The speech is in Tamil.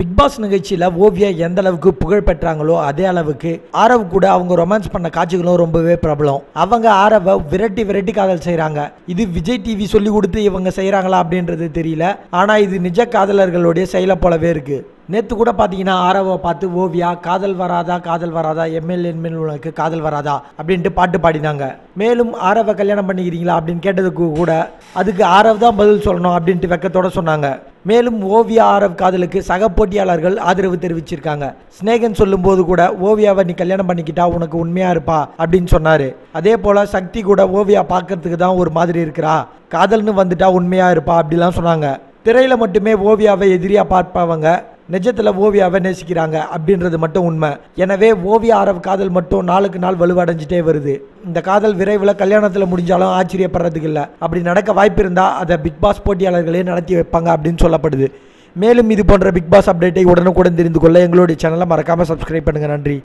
பாஸ் நிகழ்ச்சியில் ஓவியா எந்த அளவுக்கு புகழ் பெற்றாங்களோ அதே அளவுக்கு ஆரவ் கூட அவங்க ரொமான்ஸ் பண்ண காட்சிகளும் ரொம்பவே பிரபலம். அவங்க ஆரவை விரட்டி விரட்டி காதல் செய்கிறாங்க இது விஜய் டிவி சொல்லி கொடுத்து இவங்க செய்கிறாங்களா அப்படின்றது தெரியல. ஆனால் இது நிஜ காதலர்களுடைய செயலை போலவே இருக்கு. நேற்று கூட பார்த்தீங்கன்னா ஆரவை பார்த்து ஓவியா காதல் வராதா காதல் வராதா எம்எல் என்மேல் உனக்கு காதல் வராதா அப்படின்ட்டு பாட்டு பாடினாங்க. மேலும் ஆரவை கல்யாணம் பண்ணிக்கிறீங்களா அப்படின்னு கேட்டதுக்கு கூட அதுக்கு ஆரவ் தான் பதில் சொல்லணும் அப்படின்ட்டு வெக்கத்தோட சொன்னாங்க. மேலும் ஓவியா ஆரவ் காதலுக்கு சக போட்டியாளர்கள் ஆதரவு தெரிவிச்சிருக்காங்க. ஸ்னேகன் சொல்லும்போது கூட ஓவியாவை நீ கல்யாணம் பண்ணிக்கிட்டா உனக்கு உண்மையா இருப்பா? அப்படின்னு சொன்னாரு. அதே போல சக்தி கூட ஓவியா பார்க்கறதுக்கு தான் ஒரு மாதிரி இருக்கிறா. காதல்னு வந்துட்டா உண்மையா இருப்பா அப்படிலாம் சொன்னாங்க. திரையில மட்டுமே ஓவியாவை எதிரியா பார்ப்பவங்க நிஜத்தில் ஓவியாவை நேசிக்கிறாங்க அப்படின்றது மட்டும் உண்மை. எனவே ஓவியா ஆரவ் காதல் மட்டும் நாளுக்கு நாள் வலுவடைஞ்சிட்டே வருது. இந்த காதல் விரைவில் கல்யாணத்தில் முடிஞ்சாலும் ஆச்சரியப்படுறதுக்கு இல்லை. அப்படி நடக்க வாய்ப்பு இருந்தால் அதை பிக் பாஸ் போட்டியாளர்களே நடத்தி வைப்பாங்க அப்படின்னு சொல்லப்படுது. மேலும் இது போன்ற பிக் பாஸ் அப்டேட்டை உடனுக்குடன் தெரிந்து கொள்ள எங்களுடைய சேனலை மறக்காமல் சப்ஸ்கிரைப் பண்ணுங்கள் நன்றி.